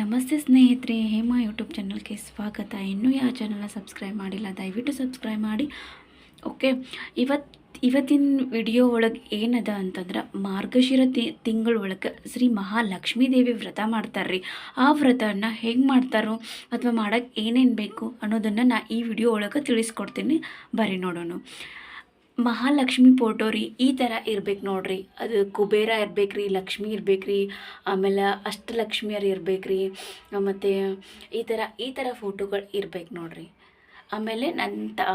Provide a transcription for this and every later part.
ನಮಸ್ತೆ ಸ್ನೇಹಿತರೆ, ಹೇಮಾ ಯೂಟ್ಯೂಬ್ ಚಾನಲ್ಗೆ ಸ್ವಾಗತ. ಇನ್ನೂ ಯಾವ ಚಾನಲ್ನ ಸಬ್ಸ್ಕ್ರೈಬ್ ಮಾಡಿಲ್ಲ, ದಯವಿಟ್ಟು ಸಬ್ಸ್ಕ್ರೈಬ್ ಮಾಡಿ. ಓಕೆ ಇವತ್ತು ಇವತ್ತಿನ ವಿಡಿಯೋ ಒಳಗೆ ಏನದ ಅಂತಂದ್ರೆ, ಮಾರ್ಗಶಿರ ತಿ, ತಿಂಗಳ ಒಳಗೆ ಶ್ರೀ ಮಹಾಲಕ್ಷ್ಮೀ ದೇವಿ ವ್ರತ ಮಾಡ್ತಾರ್ರಿ. ಆ ವ್ರತವನ್ನು ಹೆಂಗೆ ಮಾಡ್ತಾರೋ ಅಥವಾ ಮಾಡೋಕ್ಕೆ ಏನೇನು ಬೇಕು ಅನ್ನೋದನ್ನು ನಾ ಈ ವಿಡಿಯೋ ಒಳಗೆ ತಿಳಿಸ್ಕೊಡ್ತೀನಿ. ಬರೀ ನೋಡೋಣ. ಮಹಾಲಕ್ಷ್ಮಿ ಫೋಟೋ ರೀ, ಈ ಥರ ಇರ್ಬೇಕು ನೋಡ್ರಿ. ಅದು ಕುಬೇರ ಇರ್ಬೇಕು ರೀ, ಲಕ್ಷ್ಮಿ ಇರ್ಬೇಕು ರೀ, ಆಮೇಲೆ ಅಷ್ಟಲಕ್ಷ್ಮಿಯರು ಇರ್ಬೇಕು ರೀ ಮತ್ತು ಈ ಥರ ಈ ಥರ ಫೋಟೋಗಳು ಇರ್ಬೇಕು ನೋಡ್ರಿ. ಆಮೇಲೆ ನನ್ನ ತಾ,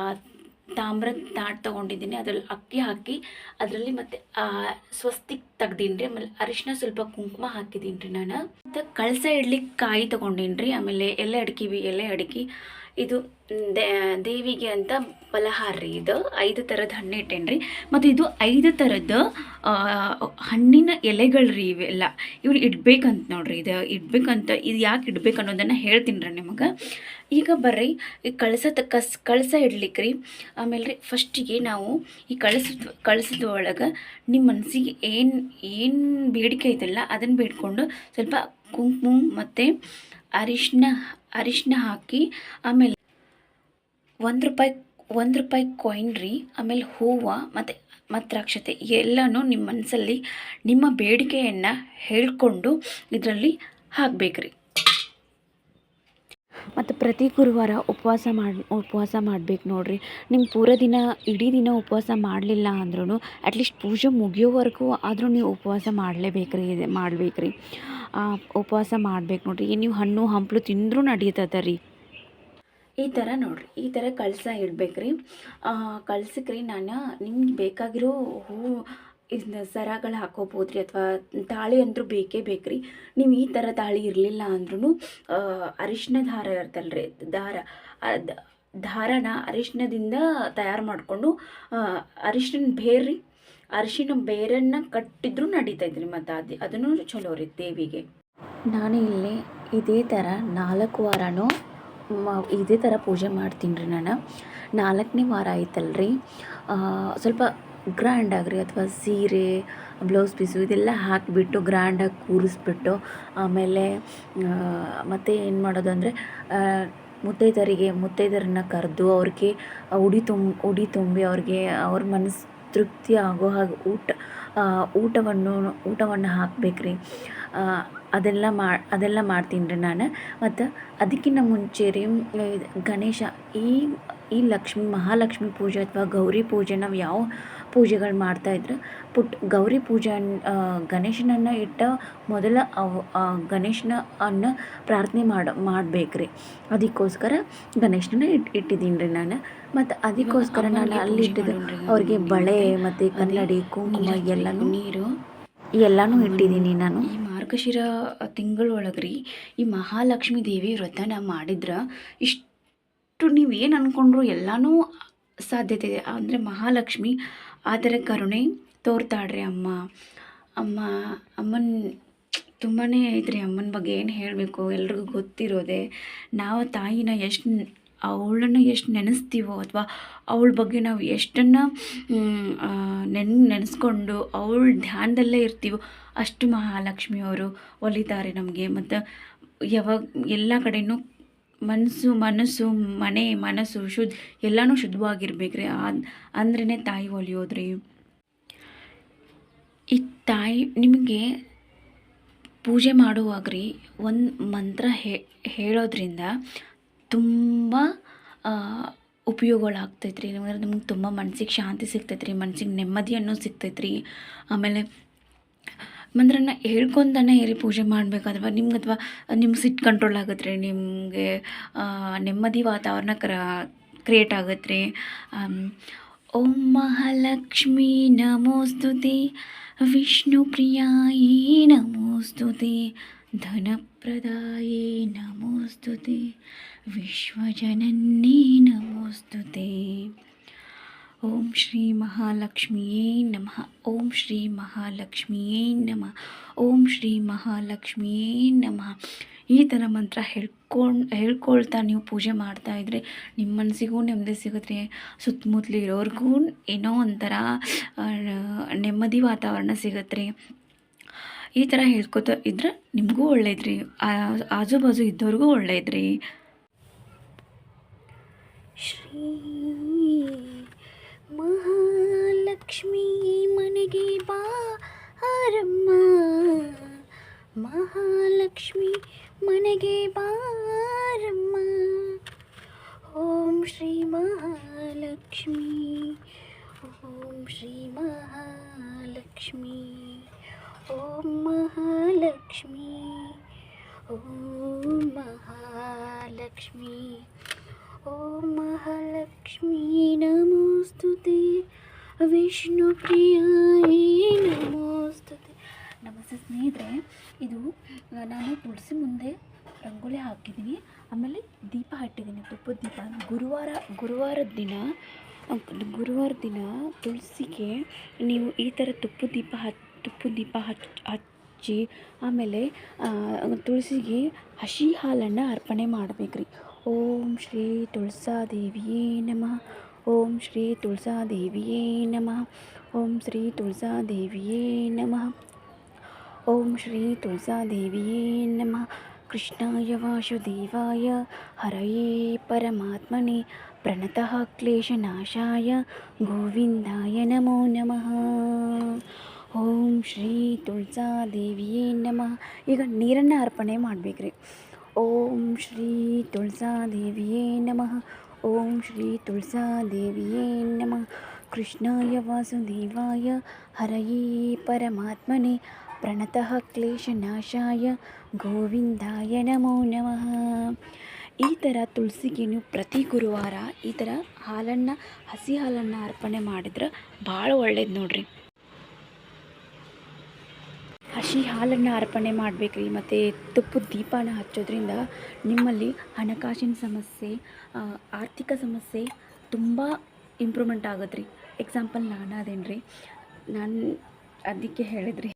ತಾಮ್ರದ ತಾಟ್ ತೊಗೊಂಡಿದ್ದೀನಿ ಅದ್ರಲ್ಲಿ ಅಕ್ಕಿ ಹಾಕಿ, ಅದರಲ್ಲಿ ಮತ್ತು ಸ್ವಸ್ತಿಕ್ ತೆಗ್ದೀನಿ ರೀ, ಆಮೇಲೆ ಅರಿಶಿನ ಸ್ವಲ್ಪ ಕುಂಕುಮ ಹಾಕಿದ್ದೀನಿ ರೀ ನಾನು. ಮತ್ತು ಕಳಸ ಇಡ್ಲಿಕ್ಕೆ ಕಾಯಿ ತೊಗೊಂಡೀನಿ ರೀ ಆಮೇಲೆ ಎಲೆ ಅಡಿಕೆ ಬಿ ಎಲೆ ಅಡಿಕೆ. ಇದು ದೇವಿಗೆ ಅಂತ ಫಲಹಾರ ಇದು ಐದು ಥರದ ಹಣ್ಣು ಇಟ್ಟೇನಿ ರೀ ಮತ್ತು ಇದು ಐದು ಥರದ ಹಣ್ಣಿನ ಎಲೆಗಳು ರೀ ಇವೆಲ್ಲ. ಇವ್ರು ಇಡ್ಬೇಕಂತ ನೋಡ್ರಿ. ಇದು ಇಡ್ಬೇಕಂತ, ಇದು ಯಾಕೆ ಇಡ್ಬೇಕು ಅನ್ನೋದನ್ನು ಹೇಳ್ತೀನಿ ರೀ ನಿಮಗೆ. ಈಗ ಬರ್ರಿ, ಈ ಕಳಸ ಕಸ್, ಕಳಸ ಇಡ್ಲಿಕ್ಕೆ ರೀ ಆಮೇಲೆ ರೀ ಫಸ್ಟಿಗೆ ನಾವು ಈ ಕಳಸದ ಕಳಸದ ಒಳಗೆ ನಿಮ್ಮ ಮನಸ್ಸಿಗೆ ಏನು ಏನು ಬೇಡಿಕೆ ಐತಲ್ಲ ಅದನ್ನು ಬೇಡ್ಕೊಂಡು ಸ್ವಲ್ಪ ಕುಂಕುಮ ಮತ್ತು ಅರಿಶಿನ ಅರಿಶಿನ ಹಾಕಿ, ಆಮೇಲೆ ಒಂದು ರೂಪಾಯಿ ಒಂದು ರೂಪಾಯಿ ಕಾಯಿನ್ ರೀ, ಆಮೇಲೆ ಹೂವು ಮತ್ತು ಮತ್ತು ಅಕ್ಷತೆ ಎಲ್ಲನೂ ನಿಮ್ಮ ಮನಸ್ಸಲ್ಲಿ ನಿಮ್ಮ ಬೇಡಿಕೆಯನ್ನು ಹೇಳಿಕೊಂಡು ಇದರಲ್ಲಿ ಹಾಕಬೇಕ್ರಿ. ಮತ್ತು ಪ್ರತಿ ಗುರುವಾರ ಉಪವಾಸ ಮಾಡಿ, ಉಪವಾಸ ಮಾಡ್ಬೇಕು ನೋಡ್ರಿ. ನಿಮ್ಮ ಪೂರ ದಿನ, ಇಡೀ ದಿನ ಉಪವಾಸ ಮಾಡಲಿಲ್ಲ ಅಂದ್ರೂ ಅಟ್ಲೀಸ್ಟ್ ಪೂಜೆ ಮುಗಿಯೋವರೆಗೂ ಆದರೂ ನೀವು ಉಪವಾಸ ಮಾಡಲೇಬೇಕ್ರಿ ಮಾಡ್ಬೇಕು ರೀ ಉಪವಾಸ ಮಾಡ್ಬೇಕು ನೋಡ್ರಿ. ನೀವು ಹಣ್ಣು, ಹಂಪಲು ತಿಂದರೂ ನಡೀತದ ರೀ ಈ ಥರ ನೋಡ್ರಿ. ಈ ಥರ ಕಳಸ ಕಳ್ಸಕ್ಕೆ ರೀ ನಾನು. ನಿಮ್ಗೆ ಬೇಕಾಗಿರೋ ಹೂ ಇದನ್ನ ಸರಗಳು ಹಾಕೋಬೋದು ರೀ ಅಥವಾ ತಾಳಿ ಅಂದರೂ ಬೇಕೇ ಬೇಕ್ರಿ. ನೀವು ಈ ಥರ ತಾಳಿ ಇರಲಿಲ್ಲ ಅಂದ್ರೂ ಅರಿಶಿನ ದಾರ ಇರ್ತಲ್ರಿ ದಾರ ಅದು ದಾರನ ಅರಿಶಿನದಿಂದ ತಯಾರು ಮಾಡಿಕೊಂಡು ಅರಿಶಿನ ಬೇರ್ರಿ. ಅರಿಶಿನ ಬೇರನ್ನು ಕಟ್ಟಿದ್ರೂ ರೀ ಮತ್ತು ಅದು, ಅದನ್ನು ಚಲೋ ರೀ ದೇವಿಗೆ. ನಾನು ಇಲ್ಲಿ ಇದೇ ಥರ ನಾಲ್ಕು ವಾರನೂ ಇದೇ ಥರ ಪೂಜೆ ಮಾಡ್ತೀನಿ ರೀ ನಾನು. ನಾಲ್ಕನೇ ವಾರ ಆಯ್ತಲ್ರಿ. ಸ್ವಲ್ಪ ಗ್ರ್ಯಾಂಡಾಗಿ ರೀ ಅಥವಾ ಸೀರೆ, ಬ್ಲೌಸ್ ಪೀಸು ಇದೆಲ್ಲ ಹಾಕಿಬಿಟ್ಟು ಗ್ರ್ಯಾಂಡಾಗಿ ಕೂರಿಸ್ಬಿಟ್ಟು ಆಮೇಲೆ ಮತ್ತು ಏನು ಮಾಡೋದು ಅಂದರೆ ಮುತ್ತೈದರಿಗೆ, ಮುತ್ತೈದರನ್ನ ಕರೆದು ಅವ್ರಿಗೆ ಉಡಿ ತುಂಬ ಉಡಿ ತುಂಬಿ ಅವ್ರಿಗೆ ಅವ್ರ ಮನಸ್ಸು ತೃಪ್ತಿ ಆಗೋ ಹಾಗೆ ಊಟ ಊಟವನ್ನು ಊಟವನ್ನು ಹಾಕಬೇಕ್ರಿ. ಅದೆಲ್ಲ ಮಾ, ಅದೆಲ್ಲ ಮಾಡ್ತೀನಿ ರೀ ನಾನು. ಮತ್ತು ಅದಕ್ಕಿಂತ ಮುಂಚೆ ರೀ ಗಣೇಶ ಈ ಈ ಲಕ್ಷ್ಮಿ, ಮಹಾಲಕ್ಷ್ಮಿ ಪೂಜೆ ಅಥವಾ ಗೌರಿ ಪೂಜೆ ನಾವು ಯಾವ ಪೂಜೆಗಳು ಮಾಡ್ತಾಯಿದ್ರು ಪುಟ್ ಗೌರಿ ಪೂಜೆ ಗಣೇಶನನ್ನು ಇಟ್ಟ ಮೊದಲ ಅವ ಗಣೇಶನ ಅನ್ನ ಪ್ರಾರ್ಥನೆ ಮಾಡಿ ಮಾಡ್ಬೇಕ್ರಿ. ಅದಕ್ಕೋಸ್ಕರ ಗಣೇಶನ ಇಟ್ ಇಟ್ಟಿದ್ದೀನಿ ರೀ ನಾನು. ಮತ್ತು ಅದಕ್ಕೋಸ್ಕರ ನಾನು ಅಲ್ಲಿ ಇಟ್ಟಿದ್ದೆ ಅವ್ರಿಗೆ ಬಳೆ ಮತ್ತು ಕನ್ನಡಿ ಕುಂಕುಮ ಎಲ್ಲನೂ ನೀರು. ಎಲ್ಲನೂ ಇಟ್ಟಿದ್ದೀನಿ ನಾನು. ಈ ಮಾರ್ಗಶಿರ ತಿಂಗಳೊಳಗೆ ರೀ ಈ ಮಹಾಲಕ್ಷ್ಮೀ ದೇವಿ ವ್ರತನ ಮಾಡಿದ್ರೆ ಇಷ್ಟು ನೀವು ಏನು ಅಂದ್ಕೊಂಡ್ರು ಎಲ್ಲನೂ ಸಾಧ್ಯತೆ ಇದೆ. ಅಂದರೆ ಮಹಾಲಕ್ಷ್ಮಿ ಅದರ ಕರುಣೆ ತೋರ್ತಾಳ್ರಿ ಅಮ್ಮ. ಅಮ್ಮ, ಅಮ್ಮನ ತುಂಬಾ ಐತ್ರಿ ಅಮ್ಮನ ಬಗ್ಗೆ ಏನು ಹೇಳಬೇಕು? ಎಲ್ರಿಗೂ ಗೊತ್ತಿರೋದೆ, ನಾವು ತಾಯಿನ ಎಷ್ಟು ಅವಳನ್ನು ಎಷ್ಟು ನೆನೆಸ್ತೀವೋ ಅಥವಾ ಅವಳ ಬಗ್ಗೆ ನಾವು ಎಷ್ಟನ್ನು ನೆನ್, ನೆನೆಸ್ಕೊಂಡು ಅವಳ ಧ್ಯಾನದಲ್ಲೇ ಇರ್ತೀವೋ ಅಷ್ಟು ಮಹಾಲಕ್ಷ್ಮಿಯವರು ಒಲಿತಾರೆ ನಮಗೆ. ಮತ್ತು ಯಾವಾಗ, ಎಲ್ಲ ಕಡೆನೂ ಮನಸ್ಸು ಮನಸ್ಸು, ಮನೆ, ಮನಸ್ಸು ಶುದ್ಧ, ಎಲ್ಲನೂ ಶುದ್ಧವಾಗಿರ್ಬೇಕ್ರಿ. ಅದು ಅಂದ್ರೇ ತಾಯಿ ಒಲಿಯೋದ್ರಿ ಈ ತಾಯಿ, ನಿಮಗೆ ಪೂಜೆ ಮಾಡುವಾಗ ರೀ ಒಂದು ಮಂತ್ರ ಹೇಳೋದ್ರಿಂದ ತುಂಬ ಉಪಯೋಗಗಳಾಗ್ತೈತೆ ರೀ ನಿಮಗೆ ನಿಮ್ಗೆ ತುಂಬ ಮನ್ಸಿಗೆ ಶಾಂತಿ ಸಿಗ್ತೈತೆ ರೀ ನೆಮ್ಮದಿಯನ್ನು ಸಿಗ್ತೈತ್ರಿ. ಆಮೇಲೆ ಮಂತ್ರನ ಹೇಳ್ಕೊಂತಾನೆ ಇರಿ ಪೂಜೆ ಮಾಡಬೇಕು ಅಥವಾ ನಿಮ್ಗೆ ಅಥವಾ ನಿಮ್ಮ ಸಿಟ್ಟು ಕಂಟ್ರೋಲ್ ಆಗುತ್ತೆ ನಿಮಗೆ ನೆಮ್ಮದಿ ವಾತಾವರಣ ಕ್ರ ಕ್ರಿಯೇಟ್ ಆಗುತ್ತೆ ರೀ ಓಂ ಮಹಾಲಕ್ಷ್ಮೀ ನಮೋಸ್ತುತಿ, ವಿಷ್ಣು ಪ್ರಿಯಾಯೇ ನಮೋಸ್ತುತಿ, ಧನಪ್ರದಾಯೇ ನಮೋಸ್ತುತಿ, ವಿಶ್ವಜನನ್ನೇ ನಮೋಸ್ತುತೆ. ಓಂ ಶ್ರೀ ಮಹಾಲಕ್ಷ್ಮಿಯೇ ನಮಃ. ಓಂ ಶ್ರೀ ಮಹಾಲಕ್ಷ್ಮಿಯೇ ನಮಃ. ಓಂ ಶ್ರೀ ಮಹಾಲಕ್ಷ್ಮಿಯೇ ನಮಃ. ಈ ಥರ ಮಂತ್ರ ಹೇಳ್ಕೊಂಡು ಹೇಳ್ಕೊಳ್ತಾ ನೀವು ಪೂಜೆ ಮಾಡ್ತಾ ಇದ್ರೆ ನಿಮ್ಮ ಮನಸ್ಸಿಗೂ ನೆಮ್ಮದಿ ಸಿಗುತ್ತೆ. ರೀ ಸುತ್ತಮುತ್ತಲು ಇರೋರ್ಗೂ ಏನೋ ಒಂಥರ ನೆಮ್ಮದಿ ವಾತಾವರಣ ಸಿಗುತ್ತೆ. ಈ ಥರ ಹೇಳ್ಕೊತಾ ಇದ್ರೆ ನಿಮಗೂ ಒಳ್ಳೇದ್ರಿ. ಆಜು ಬಾಜು ಇದ್ದವ್ರಿಗೂ ಒಳ್ಳೇದ್ರಿ. ಶ್ರೀ ಮಹಾಲಕ್ಷ್ಮಿ ಮನೆಗೆ ಬಾರಮ್ಮ ಮಹಾಲಕ್ಷ್ಮಿ ಮನೆಗೆ ಬಾರಮ್ಮ ಓಂ ಶ್ರೀ ಮಹಾಲಕ್ಷ್ಮಿ ಓಂ ಶ್ರೀ ಮಹಾಲಕ್ಷ್ಮಿ ಓಂ ಮಹಾಲಕ್ಷ್ಮಿ ಓಂ ಮಹಾಲಕ್ಷ್ಮಿ ಓಂ ಮಹಾಲಕ್ಷ್ಮೀ ವಿಷ್ಣು ಪ್ರಿಯ ನಮೋಸ್ತುತೆ. ನಮಸ್ತೆ ಸ್ನೇಹಿತರೆ, ಇದು ನಾನು ತುಳಸಿ ಮುಂದೆ ರಂಗೋಲಿ ಹಾಕಿದ್ದೀನಿ. ಆಮೇಲೆ ದೀಪ ಹಟ್ಟಿದ್ದೀನಿ. ತುಪ್ಪದ ದೀಪ ಗುರುವಾರ ಗುರುವಾರದ ದಿನ ಗುರುವಾರ ದಿನ ತುಳಸಿಗೆ ನೀವು ಈ ಥರ ತುಪ್ಪದ ದೀಪ ಹ ತುಪ್ಪದ ದೀಪ ಹಚ್, ಹಚ್ಚಿ, ಆಮೇಲೆ ತುಳಸಿಗೆ ಹಸಿ ಹಾಲನ್ನು ಅರ್ಪಣೆ ಮಾಡಬೇಕ್ರಿ. ಓಂ ಶ್ರೀ ತುಳಸಾದೇವಿಯೇ ನಮಃ. ಓಂ ಶ್ರೀ ತುಳಸಾದೇವಿಯೇ ನಮಃ. ಓಂ ಶ್ರೀ ತುಳಸಾದೇವಿಯೇ ನಮಃ. ಓಂ ಶ್ರೀ ತುಳಸಾದೇವಿಯೇ ನಮಃ. ಕೃಷ್ಣಾಯ ವಾಸುದೇವಾಯ. ಹರಯೇ ಪರಮಾತ್ಮನೆ. ಪ್ರಣತಃ ಕ್ಲೇಶನಾಶಾಯ ಗೋವಿಂದಾಯ ನಮೋ ನಮಃ. ಓಂ ಶ್ರೀ ತುಳಸಾದೇವಿಯೇ ನಮಃ. ಈಗ ನೀರನ್ನು ಅರ್ಪಣೆ ಮಾಡಬೇಕ್ರಿ. ಓಂ ಶ್ರೀ ತುಳಸಾದೇವಿಯೇ ನಮಃ. ಓಂ ಶ್ರೀ ತುಳಸಾದೇವಿಯೇ ನಮಃ. ಕೃಷ್ಣಾಯ ವಾಸುದೇವಾಯ, ಹರಯೇ ಪರಮಾತ್ಮನೆ. ಪ್ರಣತಃ ಕ್ಲೇಶನಾಶಾಯ ಗೋವಿಂದಾಯ ನಮೋ ನಮಃ. ಈ ಥರ ತುಳಸಿಗೇನು ಪ್ರತಿ ಗುರುವಾರ ಈ ಥರ ಹಾಲನ್ನು, ಹಸಿ ಹಾಲನ್ನು ಅರ್ಪಣೆ ಮಾಡಿದ್ರೆ ಭಾಳ ಒಳ್ಳೇದು ನೋಡ್ರಿ. ಹಸಿ ಹಾಲನ್ನು ಅರ್ಪಣೆ ಮಾಡಬೇಕ್ರಿ, ಮತ್ತು ತುಪ್ಪದ ದೀಪನ ಹಚ್ಚೋದ್ರಿಂದ ನಿಮ್ಮಲ್ಲಿ ಹಣಕಾಸಿನ ಸಮಸ್ಯೆ ಆರ್ಥಿಕ ಸಮಸ್ಯೆ ತುಂಬ ಇಂಪ್ರೂವ್ಮೆಂಟ್ ಆಗುತ್ತೆ ರೀ ಎಕ್ಸಾಂಪಲ್ ನಾನು ಅದೇನು ರೀ ನಾನು ಅದಕ್ಕೆ ಹೇಳಿದ್ರಿ.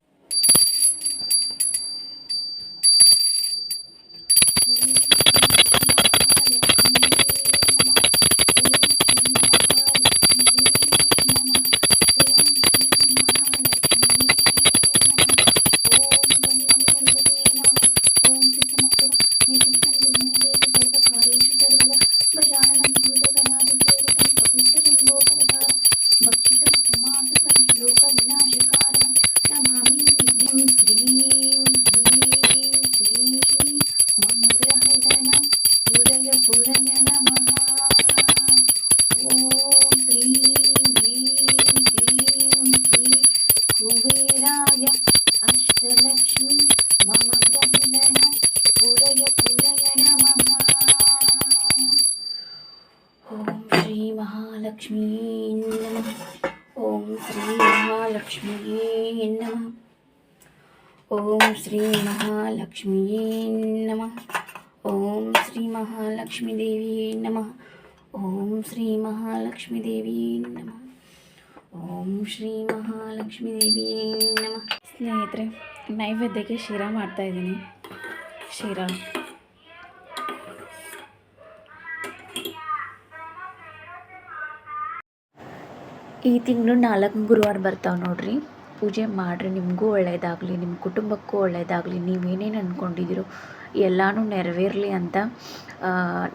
ಮಹಾಲಕ್ಷ್ಮೀ ನಮಃ. ಓಂ ಶ್ರೀ ಮಹಾಲಕ್ಷ್ಮಿಯೇ ನಮಃ. ಓಂ ಶ್ರೀ ಮಹಾಲಕ್ಷ್ಮಿಯೇ ನಮಃ. ಓಂ ಶ್ರೀ ಮಹಾಲಕ್ಷ್ಮೀ ದೇವಿ ನಮಃ. ಓಂ ಶ್ರೀ ಮಹಾಲಕ್ಷ್ಮೀ ದೇವಿ ನಮಃ. ಓಂ ಶ್ರೀ ಮಹಾಲಕ್ಷ್ಮೀ ದೇವಿ ನಮಃ. ಸ್ನೇಹಿತರೆ, ನೈವೇದ್ಯಕ್ಕೆ ಶಿರಾ ಮಾಡ್ತಾ ಇದ್ದೀನಿ. ಶಿರಾ. ಈ ತಿಂಗಳು ನಾಲ್ಕು ಗುರುವಾರ ಬರ್ತಾವೆ ನೋಡ್ರಿ. ಪೂಜೆ ಮಾಡಿರಿ, ನಿಮಗೂ ಒಳ್ಳೆಯದಾಗಲಿ ನಿಮ್ಮ ಕುಟುಂಬಕ್ಕೂ ಒಳ್ಳೆಯದಾಗಲಿ ನೀವೇನೇನು ಅಂದ್ಕೊಂಡಿದ್ದೀರೋ ಎಲ್ಲನೂ ನೆರವೇರಲಿ ಅಂತ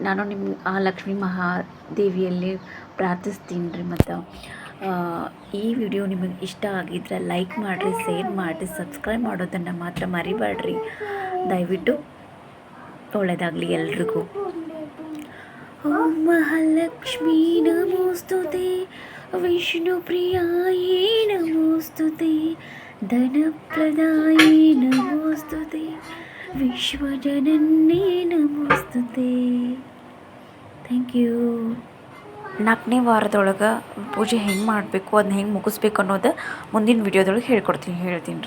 ನಾನು ನಿಮ್ಮ ಆ ಲಕ್ಷ್ಮೀ ಮಹಾದೇವಿಯಲ್ಲಿ ಪ್ರಾರ್ಥಿಸ್ತೀನಿ ರೀ ಮತ್ತು ಈ ವಿಡಿಯೋ ನಿಮಗೆ ಇಷ್ಟ ಆಗಿದ್ರೆ ಲೈಕ್ ಮಾಡಿರಿ, ಶೇರ್ ಮಾಡಿರಿ, ಸಬ್ಸ್ಕ್ರೈಬ್ ಮಾಡೋದನ್ನು ಮಾತ್ರ ಮರಿಬೇಡ್ರಿ ದಯವಿಟ್ಟು ಒಳ್ಳೆಯದಾಗಲಿ ಎಲ್ರಿಗೂ. ಓಂ ಮಹಾಲಕ್ಷ್ಮೀ ನಮೋಸ್ತುತೆ. ವಿಷ್ಣುಪ್ರಿಯಾಯೇ ನಮೋಸ್ತುತೆ ಧನಪ್ರದಾಯೇ ನಮೋಸ್ತುತೆ ವಿಶ್ವಜನನ್ನೇ ನಮೋಸ್ತುತೆ ಥ್ಯಾಂಕ್ ಯು ನಾಲ್ಕನೇ ವಾರದೊಳಗೆ ಪೂಜೆ ಹೆಂಗೆ ಮಾಡಬೇಕು ಅದನ್ನ ಹೆಂಗೆ ಮುಗಿಸ್ಬೇಕು ಅನ್ನೋದು ಮುಂದಿನ ವಿಡಿಯೋದೊಳಗೆ ಹೇಳ್ಕೊಡ್ತೀನಿ, ಹೇಳ್ತೀನಿ